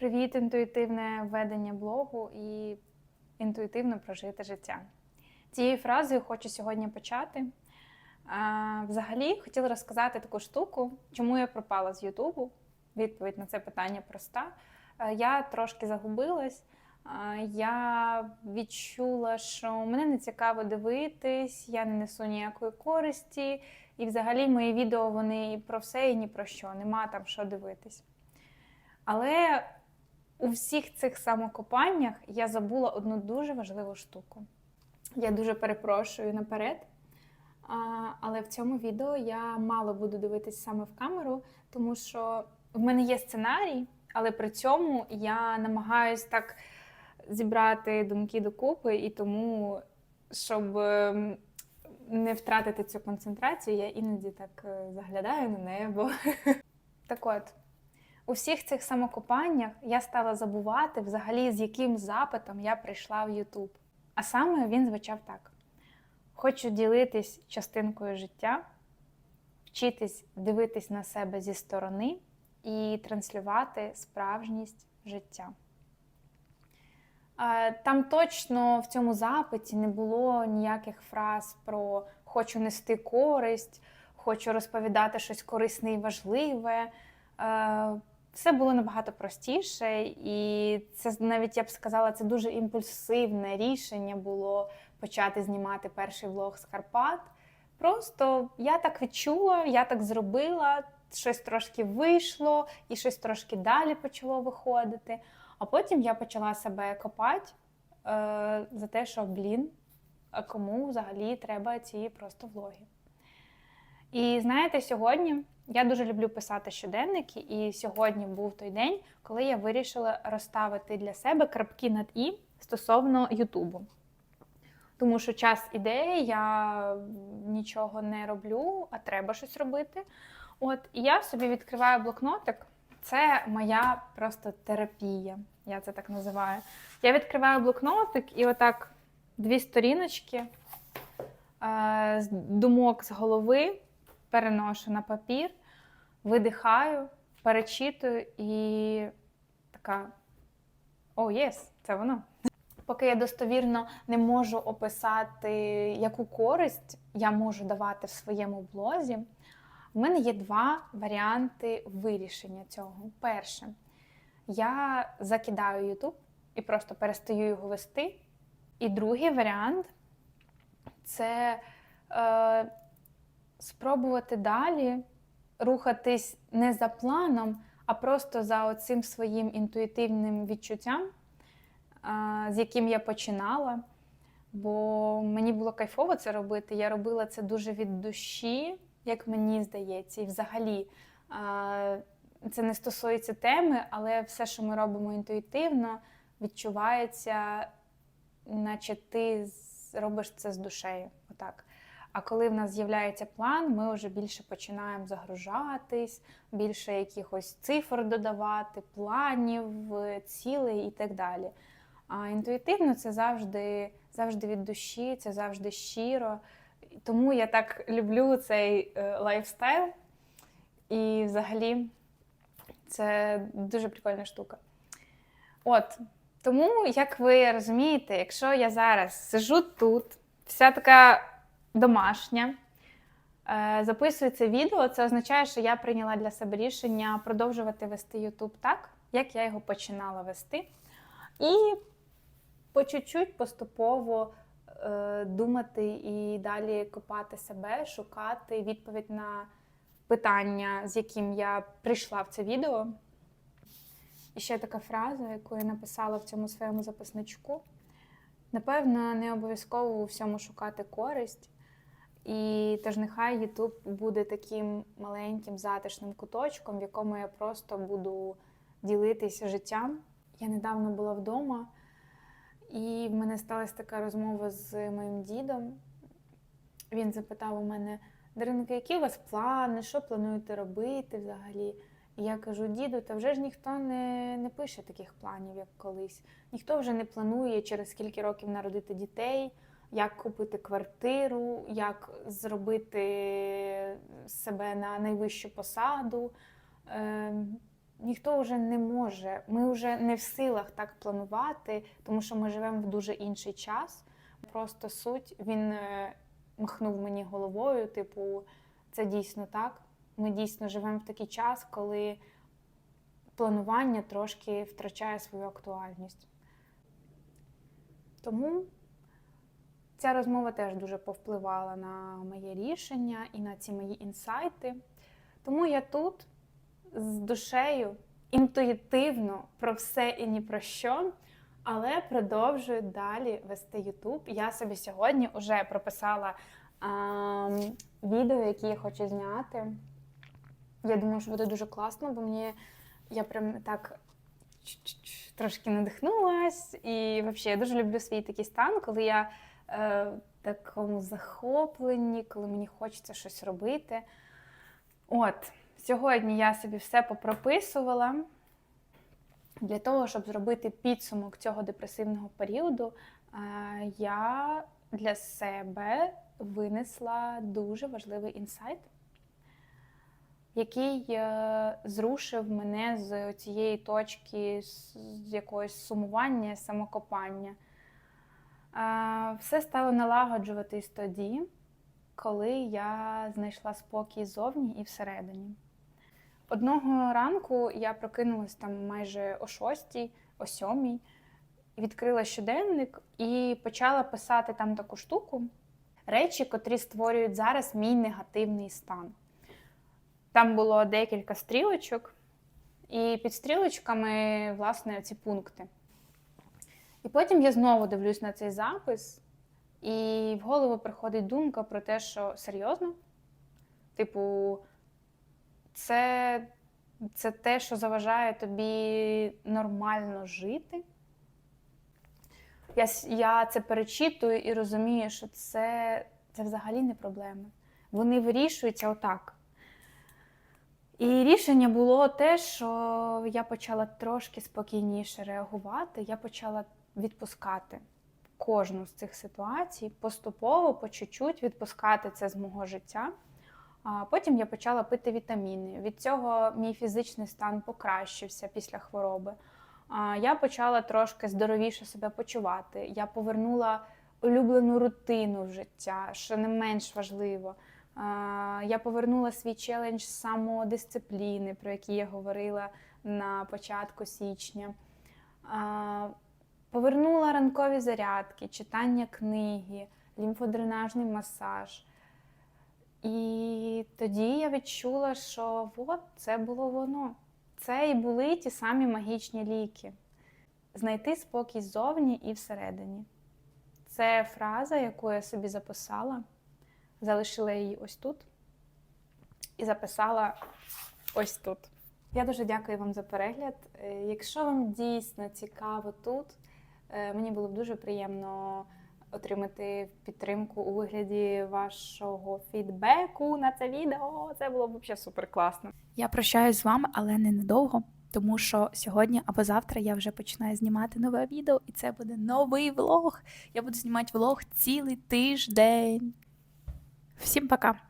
Привіт, інтуїтивне ведення блогу і інтуїтивно прожити життя. Цією фразою хочу сьогодні почати. А, взагалі, хотіла розказати таку штуку, чому я пропала з Ютубу. Відповідь на це питання проста. Е, Я трошки загубилась. Я відчула, що мене не цікаво дивитись, я не несу ніякої користі, і взагалі мої відео вони про все і ні про що, нема там що дивитись. Але у всіх цих самокопаннях я забула одну дуже важливу штуку. Я дуже перепрошую наперед. Але в цьому відео я мало буду дивитись саме в камеру, тому що в мене є сценарій, але при цьому я намагаюсь так зібрати думки докупи, і тому, щоб ем, не втратити цю концентрацію, я іноді так е, заглядаю на небо. Так от, у всіх цих самокопаннях я стала забувати взагалі, з яким запитом я прийшла в Ютуб. А саме він звучав так: хочу ділитись частинкою життя, вчитись дивитись на себе зі сторони і транслювати справжність життя. Е, Там точно в цьому запиті не було ніяких фраз про хочу нести користь, хочу розповідати щось корисне і важливе. Все було набагато простіше, і це навіть я б сказала, це дуже імпульсивне рішення було почати знімати перший влог з Карпат. Просто я так відчула, я так зробила, щось трошки вийшло, і щось трошки далі почало виходити. А потім я почала себе копати е, за те, що блін, а кому взагалі треба ці просто влоги. І знаєте, сьогодні я дуже люблю писати щоденники, і сьогодні був той день, коли я вирішила розставити для себе крапки над і стосовно Ютубу. Тому що час іде, я нічого не роблю, а треба щось робити. От і я собі відкриваю блокнотик. Це моя просто терапія, я це так називаю. Я відкриваю блокнотик і отак дві сторіночки е, думок з голови переношу на папір, видихаю, перечитую і така: о, єс, це воно. Поки я достовірно не можу описати, яку користь я можу давати в своєму блозі, в мене є два варіанти вирішення цього. Перше, я закидаю YouTube і просто перестаю його вести. І другий варіант це е, спробувати далі рухатись не за планом, а просто за оцим своїм інтуїтивним відчуттям, з яким я починала. Бо мені було кайфово це робити. Я робила це дуже від душі, як мені здається, і взагалі це не стосується теми, але все, що ми робимо інтуїтивно, відчувається, наче ти робиш це з душею. Отак. А коли в нас з'являється план, ми вже більше починаємо загружатись, більше якихось цифр додавати, планів, цілей і так далі. А інтуїтивно це завжди, завжди від душі, це завжди щиро. Тому я так люблю цей е, лайфстайл. І взагалі це дуже прикольна штука. От, тому, як ви розумієте, якщо я зараз сижу тут, вся така домашня, е, записую це відео, це означає, що я прийняла для себе рішення продовжувати вести YouTube так, як я його починала вести. І по чуть-чуть поступово е, думати і далі копати себе, шукати відповідь на питання, з яким я прийшла в це відео. І ще така фраза, яку я написала в цьому своєму записничку. Напевно, не обов'язково у всьому шукати користь. І тож нехай YouTube буде таким маленьким затишним куточком, в якому я просто буду ділитися життям. Я недавно була вдома, і в мене сталася така розмова з моїм дідом. Він запитав у мене, Даринка, які у вас плани, що плануєте робити взагалі? І я кажу, діду, та вже ж ніхто не, не пише таких планів, як колись. Ніхто вже не планує через скільки років народити дітей, як купити квартиру, як зробити себе на найвищу посаду. Ем, ніхто вже не може. Ми вже не в силах так планувати, тому що ми живемо в дуже інший час. Просто суть він е, махнув мені головою. Типу, це дійсно так. Ми дійсно живемо в такий час, коли планування трошки втрачає свою актуальність. Тому ця розмова теж дуже повпливала на моє рішення і на ці мої інсайти. Тому я тут з душею інтуїтивно про все і ні про що, але продовжую далі вести YouTube. Я собі сьогодні вже прописала а, відео, які я хочу зняти. Я думаю, що буде дуже класно, бо мені я прям так трошки надихнулась. І взагалі я дуже люблю свій такий стан, коли я е, такому захопленні, коли мені хочеться щось робити. От, сьогодні я собі все попрописувала. Для того, щоб зробити підсумок цього депресивного періоду, е, я для себе винесла дуже важливий інсайт, який е, зрушив мене з цієї точки з якогось сумування, самокопання. Все стало налагоджуватись тоді, коли я знайшла спокій зовні і всередині. Одного ранку я прокинулась там майже о шостій, о сьомій, відкрила щоденник і почала писати там таку штуку, речі, котрі створюють зараз мій негативний стан. Там було декілька стрілочок, і під стрілочками, власне, ці пункти. І потім я знову дивлюсь на цей запис, і в голову приходить думка про те, що серйозно, типу, це, це те, що заважає тобі нормально жити. Я, я це перечитую і розумію, що це, це взагалі не проблеми. Вони вирішуються отак. І рішення було те, що я почала трошки спокійніше реагувати, я почала відпускати кожну з цих ситуацій, поступово, по чуть-чуть відпускати це з мого життя. Потім я почала пити вітаміни. Від цього мій фізичний стан покращився після хвороби. Я почала трошки здоровіше себе почувати. Я повернула улюблену рутину в життя, що не менш важливо. Я повернула свій челендж самодисципліни, про який я говорила на початку січня. Повернула ранкові зарядки, читання книги, лімфодренажний масаж. І тоді я відчула, що от це було воно. Це і були ті самі магічні ліки. Знайти спокій ззовні і всередині. Це фраза, яку я собі записала, залишила її ось тут і записала ось тут. Я дуже дякую вам за перегляд. Е, Якщо вам дійсно цікаво тут, мені було б дуже приємно отримати підтримку у вигляді вашого фідбеку на це відео. Це було б взагалі супер класно. Я прощаюсь з вами, але ненадовго, тому що сьогодні або завтра я вже починаю знімати нове відео, і це буде новий влог. Я буду знімати влог цілий тиждень. Всім пока!